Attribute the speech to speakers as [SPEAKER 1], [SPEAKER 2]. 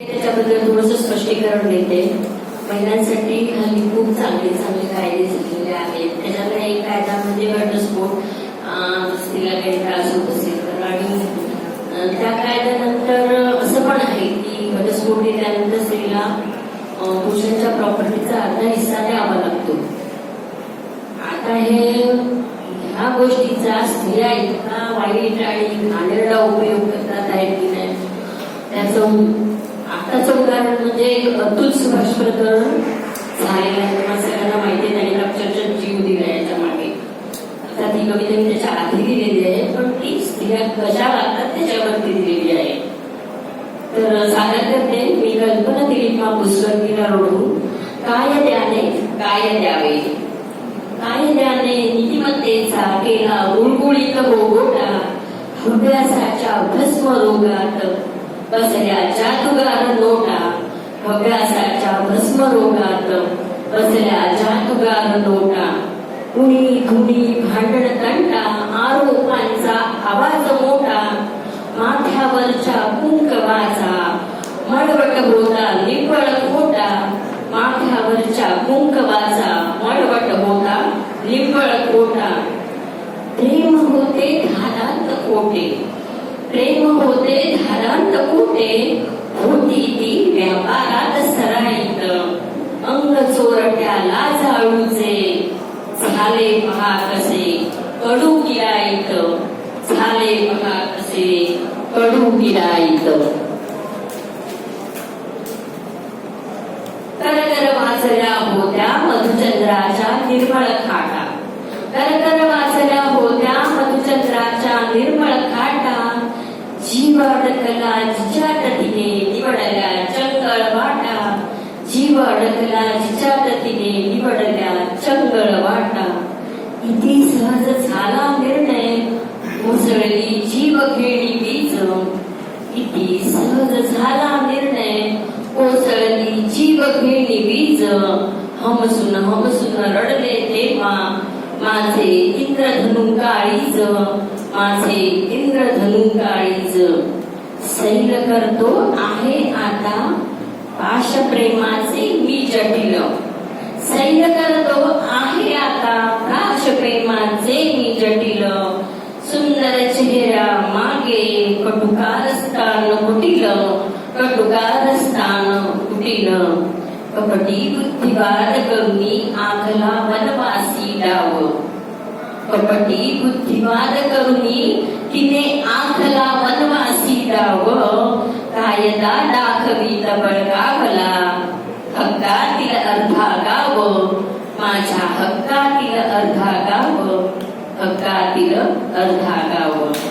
[SPEAKER 1] त्याच्याबद्दल थोडंसं स्पष्टीकरण देते महिलांसाठी हल्ली खूप चांगले चांगले कायदे झालेले आहेत. त्याच्यातला एक कायदा म्हणजे घटस्फोट स्त्रीला काही त्रास होत असेल तर आणि त्या कायद्यानंतर असं पण आहे की घटस्फोट दिल्यानंतर स्त्रीला पुरुषांच्या प्रॉपर्टीचा अर्धा हिस्सा द्यावा लागतो. आता हे ह्या गोष्टीचा स्त्रिया इतका वाईट आणि घाणेरडा उपयोग करतात आहेत की नाही त्याचं आताचं उदाहरण म्हणजे अतुल सुभाष प्रकरण झालेलं सगळ्यांना माहिती नाही अक्षरशः जीव दिला याच्या मागे. आता ती कविता मी त्याच्या आधी दिलेली आहे पण ती स्त्रिया कशा वागतात त्याच्यावरती दिलेली आहे. तर सादर करते मी कल्पना दिली किंवा पुस्तकीला रडून. काय द्याने काय द्यावे काय द्याने नीतिमत्तेचा केला? गुळगुळीत गोगोटा हृदयासाच्या भस्म रोगात बसल्या जातुगार नोटा अभ्यासाच्या भस्म रोगात बसल्या जादूगार नोटा कुणी धुणी भांडण तंटा आरोपांचा आवाज मोठा माथ्यावरच्या कुंकवाचा मळवट होता निव्वळ खोटा माथ्यावरच्या कुंकवाचा मळवट होता निव्वळ खोटा. प्रेम होते घालात कोटे प्रेम होते धारांत कुठे होती ती व्यापारात सराईत अंग चोरट्याला जाळूचे झाले पहा कसे कडू गिराईत झाले पहा कसे कडू गिराईत करकर वाचल्या होत्या मधुचंद्राच्या निर्मळ खा करकर वाचल्या होत्या मधुचंद्राच्या निर्मळ खाटा जीव अडकला जिच्या तटीने निवडल्या चंगळ वाटा जीव अडकला जिच्या गतीने निवडल्या चंगळ वाटा. इथी सहज झाला निर्णय मुसळली जीव खेळी बीज. किती सहज झाला निर्णय कोसळली जीव घेणी वीज हमसून हमसून रडले तेव्हा माझे इंद्रधनु काळीज. माझे इंद्रधनु काळीज. सैल करतो आहे पाश प्रेमाचे मी जटिल. सैल करतो आहे आता प्राश प्रेमाचे मी जटिल. सुंदर चेहरा मागे कटुकार स्थान कुटिल. कटुकार स्थान कुटिल. कपटी बुद्धिवाद करुणी आगला वनवासी डाव. कपटी बुद्धिवाद करुणी तिने आखला वनवासी डाव. कायदा दाखवी बळगावला हक्कातील अर्धा गाव. माझ्या हक्कातील अर्धा गाव. हक्कातील अर्धा गाव.